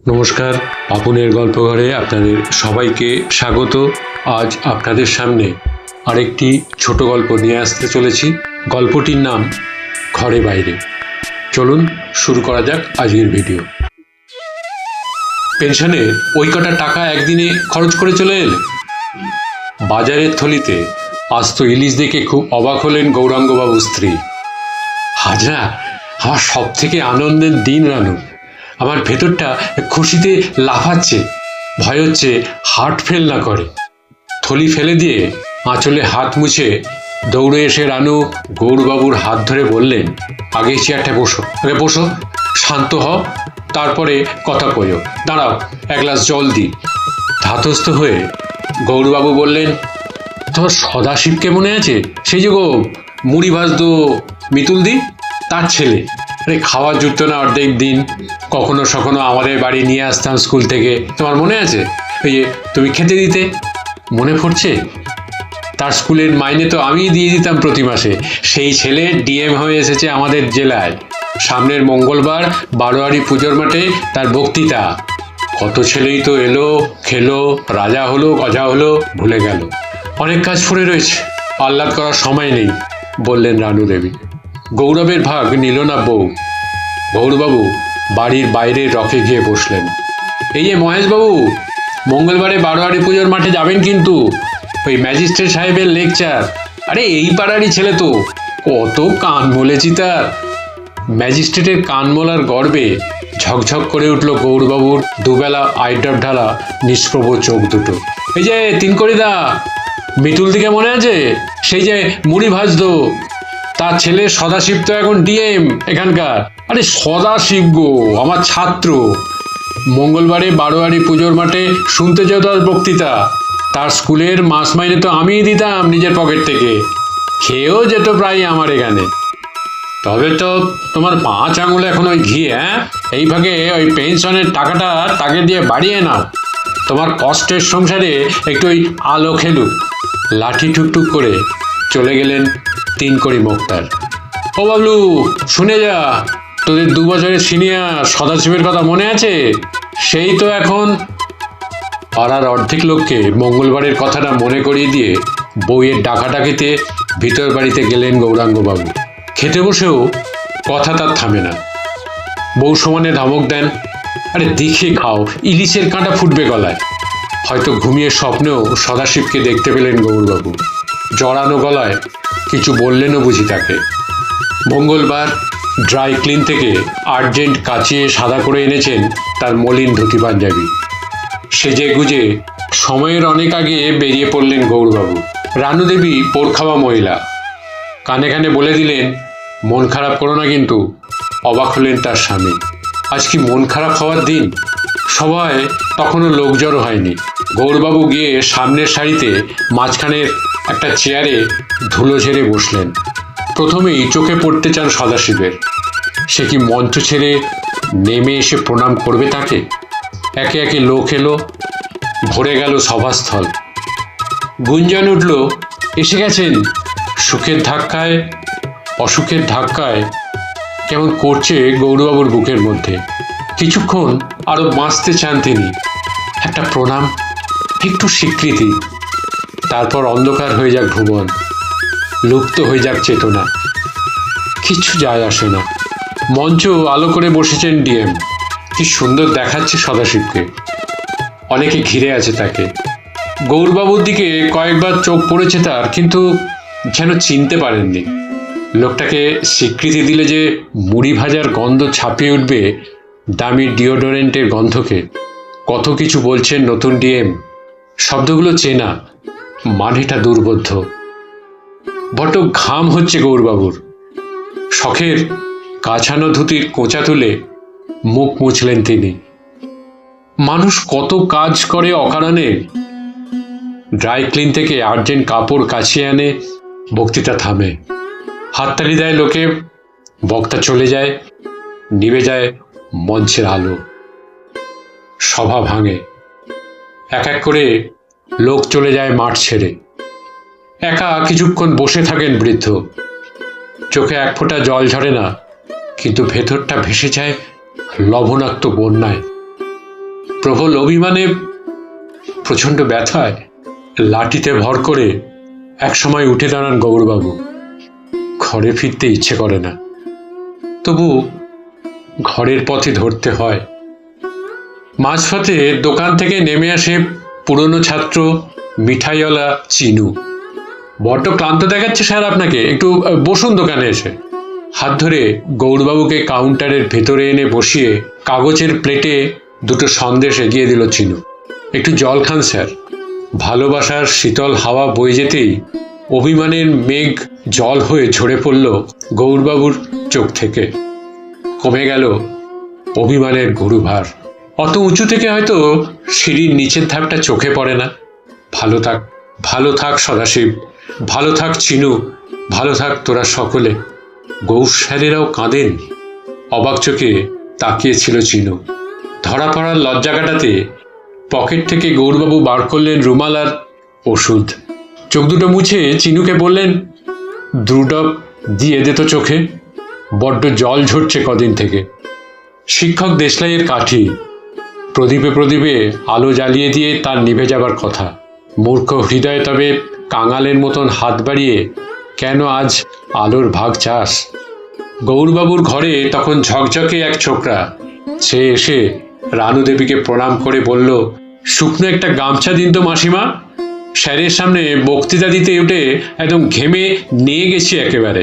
নমস্কার, আপনের গল্প ঘরে আপনাদের সবাইকে স্বাগত। আজ আপনাদের সামনে আরেকটি ছোট গল্প নিয়ে আসতে চলেছি। গল্পটির নাম ঘরে বাইরে। চলুন শুরু করা যাক আজকের ভিডিও। পেনশনের ওই কটা টাকা একদিনে খরচ করে চলে এলে বাজারের থলিতে আস্ত ইলিশ দেখে খুব অবাক হলেন গৌরাঙ্গবাবুর স্ত্রী। হাজরা, আমার সব থেকে আনন্দের দিন রানু। আমার ভেতরটা খুশিতে লাফাচ্ছে, ভয় হচ্ছে, হার্ট ফেল না করে। থলি ফেলে দিয়ে আঁচলে হাত মুছে দৌড়ে এসে রানু গৌরবাবুর হাত ধরে বললেন, আগে চেয়ারটায় বসো। আগে বসো। শান্ত হও তারপরে কথা কইও। দাঁড়াও, এক গ্লাস জল দিই। ধাতস্থ হয়ে গৌরবাবু বললেন, তোমার সদাশিবকে মনে আছে? সেই যে গো মুড়ি ভাজতো মিতুল দি তার ছেলে। খাওয়া জুটতো না অর্ধেক দিন। কখনো সখনো আমাদের বাড়ি নিয়ে আসতাম স্কুল থেকে। তোমার মনে আছে? ওই যে, তুমি খেতে দিতে? মনে পড়ছে? তার স্কুলের মাইনে তো আমিই দিয়ে দিতাম প্রতি মাসে। সেই ছেলে ডিএম হয়ে এসেছে আমাদের জেলায়। সামনের মঙ্গলবার বারোয়ারি পুজোর মাঠে তার বক্তৃতা। কত ছেলেই তো এলো, খেলো, রাজা হলো, গজা হলো, ভুলে গেল। অনেক কাজ পড়ে রয়েছে। আহ্লাদ করার সময় নেই, বললেন রানু দেবী। গৌরবের ভাগ নিল না বউ। গৌরবাবু বাড়ির বাইরে রকে গিয়ে বসলেন। এই যে মহেশবাবু, মঙ্গলবারে বারোয়ারি পুজোর মাঠে যাবেন কিন্তু, ওই ম্যাজিস্ট্রেট সাহেবের লেকচার। আরে এই পাড়ারই ছেলে তো, কত কান বলেছি তার। ম্যাজিস্ট্রেটের কানমোলার গর্বে ঝকঝক করে উঠল গৌরবাবুর দুবেলা আইড্রপ ঢালা নিষ্প্রভ চোখ দুটো। এই যে তিন করিদা মিতুল দিকে মনে আছে? সেই যে মুড়ি ভাজতো তার ছেলে সদাশিব তো এখন ডিএম এখানকার। আরে সদাশিব গো, আমার ছাত্র। মঙ্গলবারে বারোয়ারি পুজোর মাঠে শুনতে যেত তার বক্তৃতা। তার স্কুলের মাস মাইনে তো আমিই দিতাম নিজের পকেট থেকে। খেয়েও যেত প্রায় আমার এখানে। তবে তো তোমার পাঁচ আঙুল এখন ওই ঘি হ্যাঁ? এই ভাগে ওই পেনশনের টাকাটা তাকে দিয়ে বাড়িয়ে নাও। তোমার কষ্টের সংসারে একটু ওই আলো খেলুক, লাঠি ঠুকটুক করে। চলে গেলেন তিন কড়ি মোক্তার ও বাবলু, শুনে যা। তোদের দু বছরের সিনিয়র সদাশিবের কথা মনে আছে? সেই তো এখন। পাড়ার অর্ধেক লোককে মঙ্গলবারের কথাটা মনে করিয়ে দিয়ে বইয়ের ডাকাডাকিতে ভিতর বাড়িতে গেলেন গৌরাঙ্গবাবু। খেতে বসেও কথা তার থামে না। বউ সমানে ধমক দেন, আরে দেখে খাও, ইলিশের কাঁটা ফুটবে গলায়। হয়তো ঘুমিয়ে স্বপ্নেও সদাশিবকে দেখতে পেলেন গৌরবাবু। জড়ানো গলায় কিছু বললেনও বুঝি তাকে। মঙ্গলবার ড্রাই ক্লিন থেকে আর্জেন্ট কাচিয়ে সাদা করে এনেছেন তার মলিন ধুতি পাঞ্জাবি। সেজে গুজে সময়ের অনেক আগে বেরিয়ে পড়লেন গৌরবাবু। রানু রানুদেবী পোরখাওয়া মহিলা। কানে কানে বলে দিলেন, মন খারাপ করো না কিন্তু, অবাক হলেন তার স্বামী। আজ কি মন খারাপ হওয়ার দিন? সবাই তখনও লোক জড়ো হয়নি। গৌরবাবু গিয়ে সামনের সারিতে মাঝখানের একটা চেয়ারে ধুলো ঝেড়ে বসলেন। প্রথমেই চোখে পড়তে চান সদাশিবের। সে কি মঞ্চ ছেড়ে নেমে এসে প্রণাম করবে তাকে? একে একে লোক এলো, ভরে গেল সভাস্থল। গুঞ্জন উঠল, এসে গেছেন? সুখের ধাক্কায়, অসুখের ধাক্কায়, কেমন করছে গৌরবাবুর বুকের মধ্যে? কিছুক্ষণ আরও বাঁচতে চান তিনি। একটা প্রণাম, একটু স্বীকৃতি। তারপর অন্ধকার হয়ে যাক ভুবন, লুপ্ত হয়ে যাক চেতনা। কিচ্ছু যায় আসে না। মঞ্চ আলো করে বসেছেন ডিএম। কি সুন্দর দেখাচ্ছে সদাশিবকে। অনেকে ঘিরে আছে তাকে। গৌরবাবুর দিকে কয়েকবার চোখ পড়েছে তার, কিন্তু যেন চিনতে পারেননি। লোকটাকে স্বীকৃতি দিলে যে মুড়ি ভাজার গন্ধ ছাপিয়ে উঠবে দামি ডিওডোরেন্টের গন্ধকে। কত কিছু বলছেন নতুন ডিএম। শব্দগুলো চেনা মানেটা দুর্বোধ্য। বড্ড ঘাম হচ্ছে গৌরবাবুর। শখের কাছানো ধুতির কোঁচা তুলে মুখ মুছলেন তিনি। মানুষ কত কাজ করে অকারণে। ড্রাই ক্লিন থেকে আর্জেন্ট কাপড় কাছিয়ে আনে, বক্তৃতা থামে। হাততালি দেয় লোকে, বক্তা চলে যায়, নিভে যায় মঞ্চের আলো। সভা ভাঙে। এক এক করে লোক চলে যায় মাঠ ছেড়ে। একা কিছুক্ষণ বসে থাকেন বৃদ্ধ। চোখে এক ফোঁটা জল ঝরে না, কিন্তু ভেতরটা ভেসে যায় লবণাক্ত বন্যায়। প্রবল অভিমানে, প্রচণ্ড ব্যথায় লাঠিতে ভর করে একসময় উঠে দাঁড়ান গৌরবাবু। ঘরে ফিরতে ইচ্ছে করে না। তবু ঘরের পথে ধরতে হয়। মাঝপথে দোকান থেকে নেমে আসে পুরনো ছাত্র মিঠাইওয়ালা চিনু। বড্ড ক্লান্ত দেখাচ্ছে স্যার আপনাকে। একটু বসুন দোকানে এসে। হাত ধরে গৌরবাবুকে কাউন্টারের ভেতরে এনে বসিয়ে কাগজের প্লেটে দুটো সন্দেশ এগিয়ে দিল চিনু। একটু জল খান, স্যার। ভালোবাসার শীতল হাওয়া বয়ে যেতেই অভিমানের মেঘ জল হয়ে ঝরে পড়ল গৌরবাবুর চোখ থেকে। কমে গেল অভিমানের গুরুভার। অত উঁচু থেকে হয়তো সিঁড়ির নিচের ধাপটা চোখে পড়ে না। ভালো থাক ভালো থাক সদাশিব, ভালো থাক চিনু, ভালো থাক তোরা সকলে। গৌস্যারেরাও কাঁদেন। অবাক চোখে তাকিয়েছিল চিনু। ধরা পড়ার লজ্জা কাটাতে পকেট থেকে গৌরবাবু বার করলেন রুমাল আর ওষুধ। চোখ দুটো মুছে চিনুকে বললেন দ্রুডপ দিয়ে দে তো চোখে। বড্ড জল ঝরছে কদিন থেকে। শিক্ষক দেশলাইয়ের কাঠি প্রদীপে প্রদীপে আলো জ্বালিয়ে দিয়ে তার নিভে যাবার কথা। মূর্খ হৃদয়ে তবে কাঙালের মতন হাত বাড়িয়ে, কেন আজ আলোর ভাগ চাস? গৌরবাবুর ঘরে তখন ঝকঝকে এক ছোকরা। সে এসে রানু দেবীকে প্রণাম করে বলল, শুকনো একটা গামছা দিন তো মাসিমা। স্যারের সামনে বক্তৃতা দিতে উঠে একদম ঘেমে নিয়ে গেছি একেবারে।